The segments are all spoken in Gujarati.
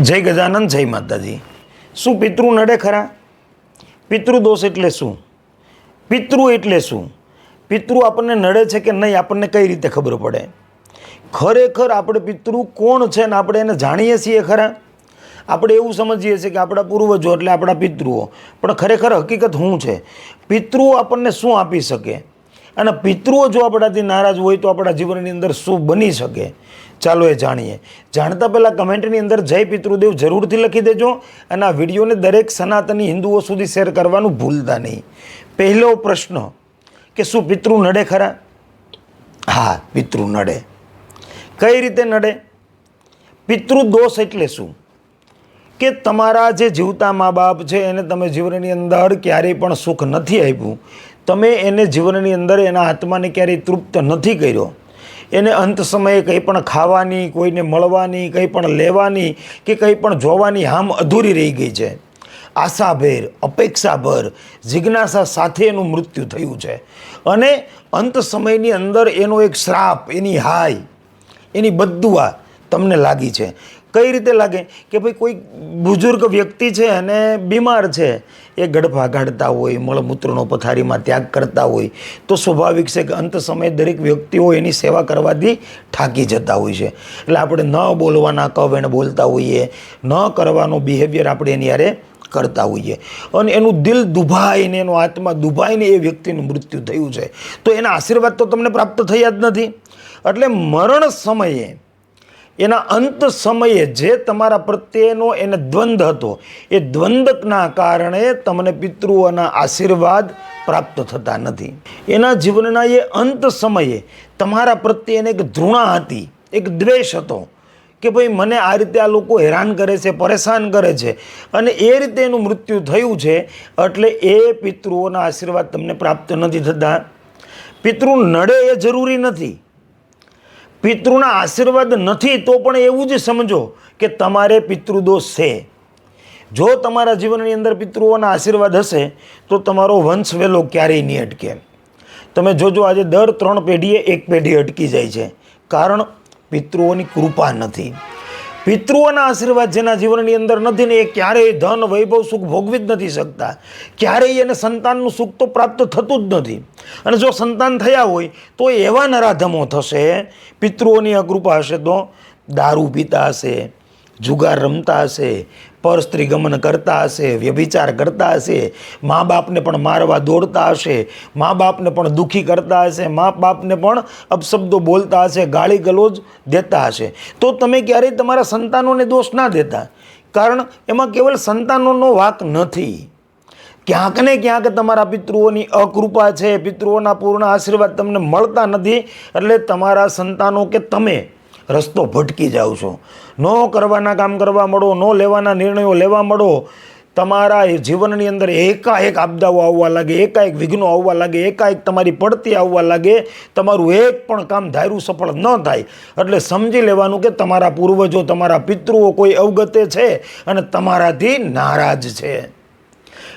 જય ગજાનંદ, જય માતાજી. શું પિતૃ નડે ખરા? પિતૃદોષ એટલે શું? પિતૃ એટલે શું? પિતૃ આપણને નડે છે કે નહીં, આપણને કઈ રીતે ખબર પડે? ખરેખર આપણે પિતૃ કોણ છે ને આપણે એને જાણીએ છીએ ખરા? આપણે એવું સમજીએ છીએ કે આપણા પૂર્વજો એટલે આપણા પિતૃઓ. પણ ખરેખર હકીકત શું છે? પિતૃઓ આપણને શું આપી શકે? અને પિતૃઓ જો આપણાથી નારાજ હોય તો આપણા જીવનની અંદર શું બની શકે? ચાલો એ જાણીએ. જાણતા પહેલાં કમેન્ટની અંદર જય પિતૃદેવ જરૂરથી લખી દેજો અને આ વિડીયોને દરેક સનાતની હિન્દુઓ સુધી શેર કરવાનું ભૂલતા નહીં. પહેલો પ્રશ્ન કે શું પિતૃ નડે ખરા? હા, પિતૃ નડે. કઈ રીતે નડે? પિતૃ દોષ એટલે શું? કે તમારા જે જીવતા મા બાપ છે એને તમે જીવનની અંદર ક્યારેય પણ સુખ નથી આપ્યું. તમે એને જીવનની અંદર એના આત્માને ક્યારેય તૃપ્ત નથી કર્યો. એને અંત સમયે કંઈ પણ ખાવાની, કોઈને મળવાની, કંઈ પણ લેવાની કે કંઈ પણ જોવાની હામ અધૂરી રહી ગઈ છે. આશાભેર, અપેક્ષાભર, જિજ્ઞાસા સાથે એનું મૃત્યુ થયું છે. અને અંત સમયની અંદર એનો એક શ્રાપ, એની હાય, એની બદુઆ તમને લાગી છે. કઈ રીતે લાગે? કે ભાઈ કોઈ બુઝુર્ગ વ્યક્તિ છે અને બીમાર છે, એ ગડફા કાઢતા હોય, મળમૂત્રનો પથારીમાં ત્યાગ કરતા હોય, તો સ્વાભાવિક છે કે અંત સમયે દરેક વ્યક્તિઓ એની સેવા કરવાથી થાકી જતા હોય છે. એટલે આપણે ન બોલવાના કવ એને બોલતા હોઈએ, ન કરવાનો બિહેવિયર આપણે એની યારે કરતા હોઈએ. અને એનું દિલ દુભાઈને, એનો આત્મા દુભાઈને એ વ્યક્તિનું મૃત્યુ થયું છે. તો એના આશીર્વાદ તો તમને પ્રાપ્ત થયા જ નથી. એટલે મરણ સમયે એના અંત સમયે જે તમારા પ્રત્યેનો એને દ્વંદ હતો, એ દ્વંદના કારણે તમને પિતૃઓના આશીર્વાદ પ્રાપ્ત થતા નથી. એના જીવનના એ અંત સમયે તમારા પ્રત્યે એને એક ધૃણા હતી, એક દ્વેષ હતો કે ભાઈ મને આ રીતે આ લોકો હેરાન કરે છે, પરેશાન કરે છે અને એ રીતે એનું મૃત્યુ થયું છે એટલે એ પિતૃઓના આશીર્વાદ તમને પ્રાપ્ત નથી થતા. પિતૃ નડે એ જરૂરી નથી. પિતૃના આશીર્વાદ નથી, તો પણ એવું જ સમજો કે તમારે પિતૃદોષ છે. જો તમારા જીવનની અંદર પિતૃઓના આશીર્વાદ હશે, તો તમારો વંશ વેલો ક્યારેય નહીં અટકે. તમે જોજો, આજે દર ત્રણ પેઢીએ એક પેઢી અટકી જાય છે. કારણ પિતૃઓની કૃપા નથી. પિતૃઓના આશીર્વાદ જેના જીવનની અંદર નથી ને એ ક્યારેય ધન, વૈભવ, સુખ ભોગવી જ નથી શકતા. ક્યારેય એને સંતાનનું સુખ તો પ્રાપ્ત થતું જ નથી. અને જો સંતાન થયા હોય, તો એવા નરાધમો થશે, પિતૃઓની અકૃપા હશે તો દારૂ પીતા હશે, જુગાર રમતા હશે પર સ્ત્રી ગમન કરતા હશે, વ્યભિચાર કરતા હશે, મા બાપને પણ મારવા દોડતા હશે, મા બાપને પણ દુઃખી કરતા હશે, મા બાપને પણ અપશબ્દો બોલતા હશે, ગાળી ગલોજ દેતા હશે. તો તમે ક્યારેય તમારા સંતાનોને દોષ ના દેતા. કારણ એમાં કેવલ સંતાનોનો વાક નથી. ક્યાંક ને ક્યાંક તમારા પિતૃઓની અકૃપા છે, પિતૃઓના પૂર્ણ આશીર્વાદ તમને મળતા નથી. એટલે તમારા સંતાનો કે તમે રસ્તો ભટકી જાઓ છો. ન કરવાના કામ કરવા મળો, ન લેવાના નિર્ણયો લેવા મળો, તમારા જીવનની અંદર એકાએક આપદાઓ આવવા લાગે, એકાએક વિઘ્નો આવવા લાગે, એકાએક તમારી પડતી આવવા લાગે, તમારું એક પણ કામ ધાર્યું સફળ ન થાય. એટલે સમજી લેવાનું કે તમારા પૂર્વજો, તમારા પિતૃઓ કોઈ અવગતે છે અને તમારાથી નારાજ છે.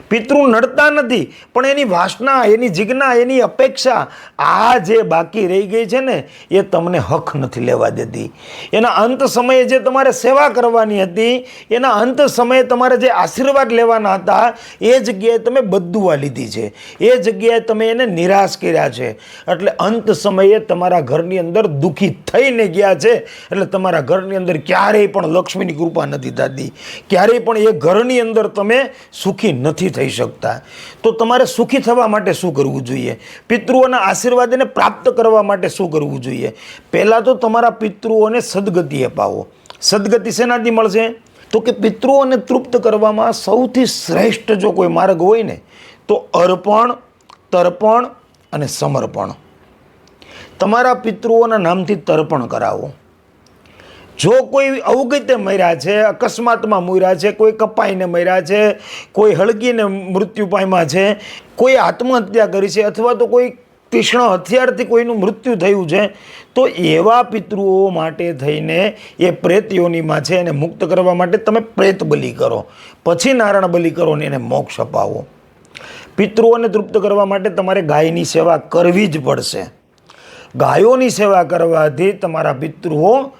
પિતૃ નડતા નથી, પણ એની વાસના, એની જિજ્ઞા, એની અપેક્ષા આ જે બાકી રહી ગઈ છે ને, એ તમને હક નથી લેવા દેતી. એના અંત સમયે જે તમારે સેવા કરવાની હતી, એના અંત સમયે તમારે જે આશીર્વાદ લેવાના હતા, એ જગ્યાએ તમે બદુવા લીધી છે. એ જગ્યાએ તમે એને નિરાશ કર્યા છે. એટલે અંત સમયે તમારા ઘરની અંદર દુઃખી થઈને ગયા છે. એટલે તમારા ઘરની અંદર ક્યારેય પણ લક્ષ્મીની કૃપા નથી થતી. ક્યારેય પણ એ ઘરની અંદર તમે સુખી નથી થઈ શકતા. તો તમારે સુખી થવા માટે શું કરવું જોઈએ? પિતૃઓના આશીર્વાદને પ્રાપ્ત કરવા માટે શું કરવું જોઈએ? પહેલાં તો તમારા પિતૃઓને સદગતિ અપાવો. સદગતિ શેનાથી મળશે? તો કે પિતૃઓને તૃપ્ત કરવામાં સૌથી શ્રેષ્ઠ જો કોઈ માર્ગ હોય ને, તો અર્પણ, તર્પણ અને સમર્પણ. તમારા પિતૃઓના નામથી તર્પણ કરાવો. જો કોઈ અવગતે મર્યા છે, અકસ્માતમાં મર્યા છે, કોઈ કપાઈને મર્યા છે, કોઈ હળગીને મૃત્યુ પામ્યા છે, કોઈ આત્મહત્યા કરી છે અથવા તો કોઈ તીક્ષ્ણ હથિયારથી કોઈનું મૃત્યુ થયું છે, તો એવા પિતૃઓ માટે થઈને એ પ્રેત યોનિમાં છે એને મુક્ત કરવા માટે તમે પ્રેત બલિ કરો. પછી નારાયણ બલિ કરો ને એને મોક્ષ અપાવો. પિતૃઓને તૃપ્ત કરવા માટે તમારે ગાયની સેવા કરવી જ પડશે. ગાયોની સેવા કરવાથી તમારા પિતૃઓ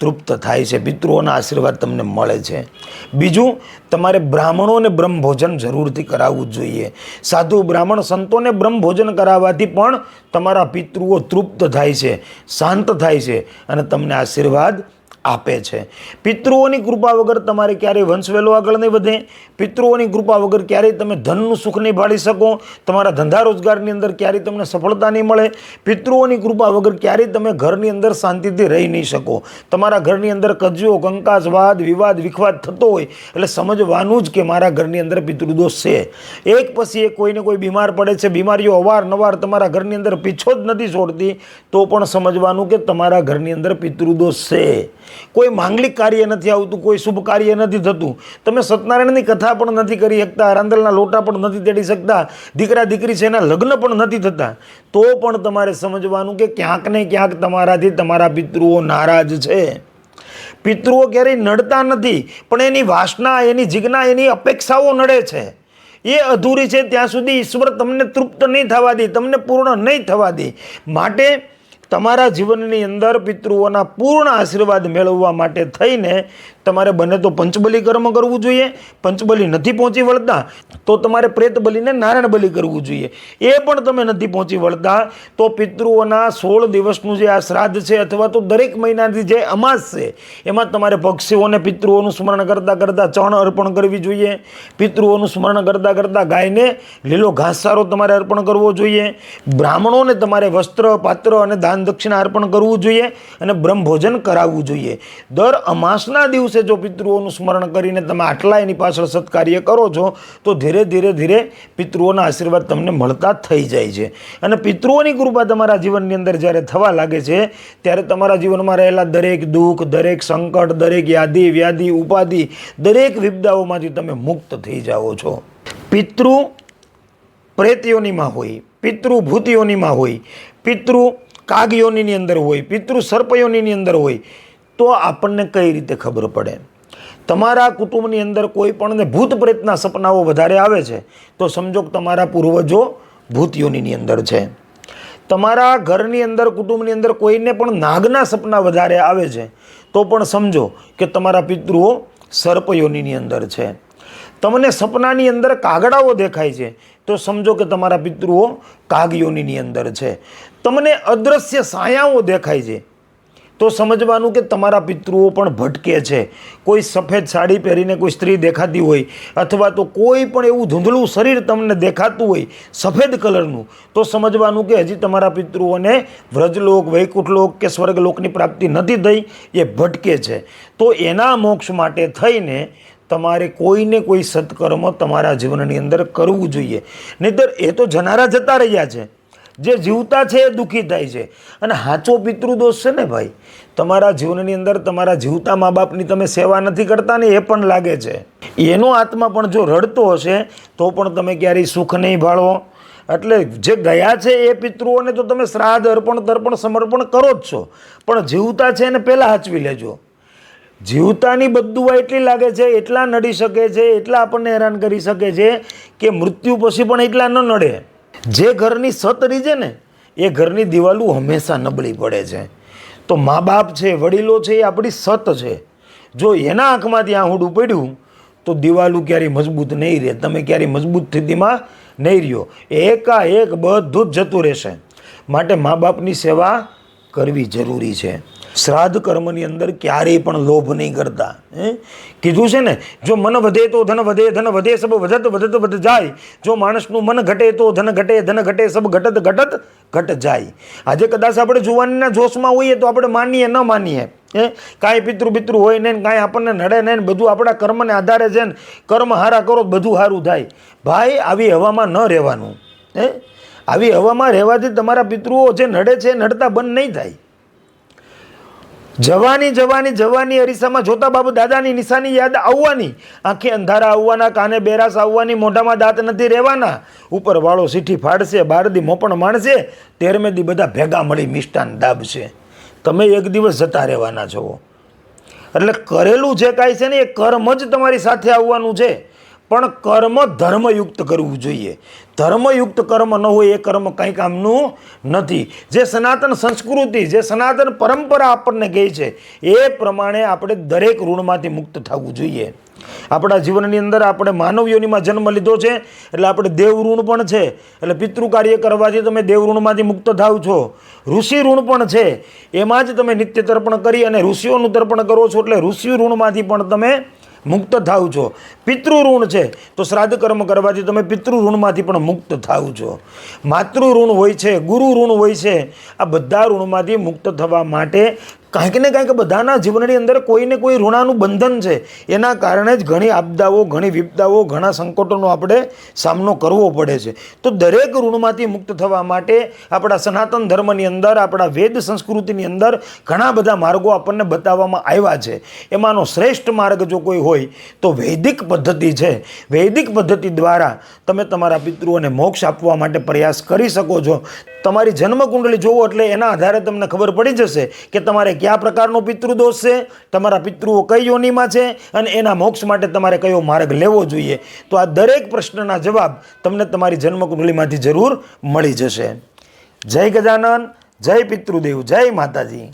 તૃપ્ત થાય છે, પિતૃઓના આશીર્વાદ તમને મળે છે. બીજું, તમારે બ્રાહ્મણોને બ્રહ્મ ભોજન જરૂરથી કરાવવું જોઈએ. સાધુ બ્રાહ્મણ સંતોને બ્રહ્મ ભોજન કરાવવાથી પણ તમારા પિતૃઓ તૃપ્ત થાય છે, શાંત થાય છે અને તમને આશીર્વાદ આપે છે. પિતૃઓની કૃપા વગર તમારે ક્યારેય વંશવેલો આગળ નહીં વધે. પિતૃઓની કૃપા વગર ક્યારેય તમે ધનનું સુખ નહીં ભાળી શકો. તમારા ધંધા રોજગારની અંદર ક્યારેય તમને સફળતા નહીં મળે. પિતૃઓની કૃપા વગર ક્યારેય તમે ઘરની અંદર શાંતિથી રહી નહીં શકો. તમારા ઘરની અંદર કજિયો કંકાસ, વાદ, વિવાદ, વિખવાદ થતો હોય એટલે સમજવાનું જ કે મારા ઘરની અંદર પિતૃદોષ છે. એક પછી એક કોઈને કોઈ બીમાર પડે છે, બીમારીઓ અવારનવાર તમારા ઘરની અંદર પીછો જ નથી છોડતી, તો પણ સમજવાનું કે તમારા ઘરની અંદર પિતૃદોષ છે. કોઈ માંગલિક કાર્ય નથી આવતું, કોઈ શુભ કાર્ય નથી થતું. તમે સત્યનારાયણની કથા પણ નથી કરી શકતા રાંદલના લોટા પણ નથી તેડી શકતા, દીકરા દીકરી છે એના લગ્ન પણ નથી થતા. તો પણ તમારે સમજવાનું કે ક્યાંક ને ક્યાંક તમારાથી તમારા પિતૃઓ નારાજ છે. પિતૃઓ ક્યારેય નડતા નથી, પણ એની વાસના, એની જિજ્ઞા, એની અપેક્ષાઓ નડે છે. એ અધૂરી છે, ત્યાં સુધી ઈશ્વર તમને તૃપ્ત નહીં થવા દે, તમને પૂર્ણ નહીં થવા દે. માટે તમારા જીવનની અંદર પિતૃઓના પૂર્ણ આશીર્વાદ મેળવવા માટે થઈને તમારે બને તો પંચબલી કર્મ કરવું જોઈએ. પંચબલી નથી પહોંચી વળતા તો તમારે પ્રેત બલીને નારાયણ બલી કરવું જોઈએ. એ પણ તમે નથી પહોંચી વળતા. તો પિતૃઓના સોળ દિવસનું જે આ શ્રાદ્ધ છે અથવા તો દરેક મહિનાથી જે અમાસ છે, એમાં તમારે પક્ષીઓને પિતૃઓનું સ્મરણ કરતાં કરતાં ચણ અર્પણ કરવી જોઈએ. પિતૃઓનું સ્મરણ કરતાં કરતાં ગાયને લીલો ઘાસચારો તમારે અર્પણ કરવો જોઈએ. બ્રાહ્મણોને તમારે વસ્ત્ર, પાત્ર અને દાન દક્ષિણા અર્પણ કરવું જોઈએ અને બ્રહ્મભોજન કરાવવું જોઈએ. દર અમાસના દિવસે જો પિતૃઓનું સ્મરણ કરીને તમે આટલા એની પાછળ સત્કાર્ય કરો છો, તો ધીરે ધીરે ધીરે ધીરે પિતૃઓના આશીર્વાદ તમને મળતા થઈ જાય છે. અને પિતૃઓની કૃપા તમારા જીવનની અંદર જ્યારે થવા લાગે છે, ત્યારે તમારા જીવનમાં રહેલા દરેક દુઃખ, દરેક સંકટ, દરેક યાદી, વ્યાધિ, ઉપાધિ, દરેક વિપદાઓમાંથી તમે મુક્ત થઈ જાઓ છો. પિતૃ પ્રેતયોનીમાં હોય, પિતૃ ભૂતયોનીમાં હોય, પિતૃ કાગયોનીની અંદર હોય, પિતૃ સર્પયોનીની અંદર હોય, તો આપણને કઈ રીતે ખબર પડે? તમારા કુટુંબની અંદર કોઈ પણને ભૂત પ્રેતના સપનાઓ વધારે આવે છે, તો સમજો કે તમારા પૂર્વજો ભૂતયોનીની અંદર છે. તમારા ઘરની અંદર, કુટુંબની અંદર કોઈને પણ નાગના સપના વધારે આવે છે, તો પણ સમજો કે તમારા પિતૃઓ સર્પયોનીની અંદર છે. તમને સપનાની અંદર કાગડાઓ દેખાય છે, તો સમજો કે તમારા પિતૃઓ કાગયોનીની અંદર છે. તમને અદ્રશ્ય સાયાઓ દેખાય છે તો સમજવાનું કે તમારા પિતૃઓ પણ ભટકે છે. કોઈ સફેદ સાડી પહેરીને કોઈ સ્ત્રી દેખાતી હોય અથવા તો કોઈ પણ એવું ધૂંધળું શરીર તમને દેખાતું હોય સફેદ કલરનું, તો સમજવાનું કે હજી તમારા પિતૃઓને વ્રજલોક, વૈકુંઠલોક કે સ્વર્ગલોકની પ્રાપ્તિ નથી થઈ, એ ભટકે છે. તો એના મોક્ષ માટે થઈને તમારે કોઈને કોઈ સત્કર્મ તમારા જીવનની અંદર કરવું જોઈએ. નહીંતર એ તો જનારા જતા રહ્યા છે. જે જીવતા છે એ દુઃખી થાય છે. અને સાચો પિતૃદોષ છે ને ભાઈ, તમારા જીવનની અંદર તમારા જીવતા મા બાપની તમે સેવા નથી કરતા ને એ પણ લાગે છે. એનો આત્મા પણ જો રડતો હશે, તો પણ તમે ક્યારેય સુખ નહીં ભાળો. એટલે જે ગયા છે એ પિતૃઓને તો તમે શ્રાદ્ધ, અર્પણ, તર્પણ, સમર્પણ કરો જ છો. પણ જીવતા છે એને પહેલાં હાચવી લેજો. જીવતાની બદુઆ એટલી લાગે છે, એટલા નડી શકે છે, એટલા આપણને હેરાન કરી શકે છે, કે મૃત્યુ પછી પણ એટલા ન નડે. જે ઘરની સત રીજે ને, એ ઘરની દિવાલો હંમેશા નબળી પડે છે. તો મા બાપ છે, વડીલો છે, એ આપણી સત છે. જો એના આંખમાંથી આહુડું પડ્યું, તો દિવાલું ક્યારેય મજબૂત નહીં રહે. તમે ક્યારેય મજબૂત સ્થિતિમાં નહીં રહ્યો. એકાએક બધું જ જતું રહેશે. માટે મા બાપની સેવા કરવી જરૂરી છે. શ્રાદ્ધ કર્મની અંદર ક્યારેય પણ લોભ નહીં કરતા કીધું છે ને, જો મન વધે તો ધન વધે ધન વધે, સબ વધત વધત વધ જાય. જો માણસનું મન ઘટે તો ધન ઘટે ધન ઘટે, સબ ઘટત ઘટત, ઘટ જાય. આજે કદાચ આપણે જુવાનીના જોશમાં હોઈએ તો આપણે માનીએ, ન માનીએ એ કાંઈ પિતૃ પિતૃ હોય ને કાંઈ આપણને નડે ને બધું આપણા કર્મને આધારે છે ને, કર્મ હારા કરો બધું સારું થાય. ભાઈ, આવી હવામાં ન રહેવાનું, હે? આવી હવામાં રહેવાથી તમારા પિતૃઓ જે નડે છે નડતા બંધ નહીં થાય. જવાની જવાની જવાની અરીસામાં જોતા બાબુ દાદાની નિશાની યાદ આવવાની. આંખે અંધારા આવવાના, કાને બેરાસ આવવાની, મોઢામાં દાંત નથી રહેવાના. ઉપર વાળો સીઠી ફાડશે બારદી મોપણ માણશે તેરમે દી બધા ભેગા મળી મિષ્ટાન દાબશે. તમે એક દિવસ જતા રહેવાના છો. એટલે કરેલું જે કાંઈ છે ને, એ કર્મ જ તમારી સાથે આવવાનું છે. પણ કર્મ ધર્મયુક્ત કરવું જોઈએ. ધર્મયુક્ત કર્મ ન હોય એ કર્મ કંઈ કામનું નથી. જે સનાતન સંસ્કૃતિ, જે સનાતન પરંપરા આપણને કહે છે, એ પ્રમાણે આપણે દરેક ઋણમાંથી મુક્ત થવું જોઈએ. આપણા જીવનની અંદર આપણે માનવ જન્મ લીધો છે, એટલે આપણે દેવ ઋણ પણ છે. એટલે પિતૃ કાર્ય કરવાથી તમે દેવ ઋણમાંથી મુક્ત થાવ છો. ઋષિ ઋણ પણ છે. એમાં જ તમે નિત્ય તર્પણ કરી અને ઋષિઓનું તર્પણ કરો છો, એટલે ઋષિ ઋણમાંથી પણ તમે મુક્ત થાવ છો. પિતૃ છે. તો શ્રાદ્ધ કર્મ કરવાથી તમે પિતૃ ઋણમાંથી પણ મુક્ત થાવ છો. માતૃ હોય છે ગુરુ ઋણ હોય છે. આ બધા ઋણમાંથી મુક્ત થવા માટે કાંઈક ને કાંઈક બધાના જીવનની અંદર કોઈને કોઈ ઋણાનું બંધન છે. એના કારણે જ ઘણી આપદાઓ, ઘણી વિપદાઓ, ઘણા સંકટોનો આપણે સામનો કરવો પડે છે. તો દરેક ઋણમાંથી મુક્ત થવા માટે આપણા સનાતન ધર્મની અંદર, આપણા વેદ સંસ્કૃતિની અંદર ઘણા બધા માર્ગો આપણને બતાવવામાં આવ્યા છે. એમાંનો શ્રેષ્ઠ માર્ગ જો કોઈ હોય તો વૈદિક પદ્ધતિ છે. વૈદિક પદ્ધતિ દ્વારા તમે તમારા પિતૃઓને મોક્ષ આપવા માટે પ્રયાસ કરી શકો છો. તમારી જન્મકુંડલી જોવો એટલે એના આધારે તમને ખબર પડી જશે કે તમારે કયા પ્રકારનો પિતૃદોષ છે? તમારા પિતૃઓ કઈ યોનિમાં છે? અને એના મોક્ષ માટે તમારે કયો માર્ગ લેવો જોઈએ? તો આ દરેક પ્રશ્નના જવાબ તમને તમારી જન્મકુંડલીમાંથી જરૂર મળી જશે. જય ગજાનન, જય પિતૃદેવ, જય માતાજી.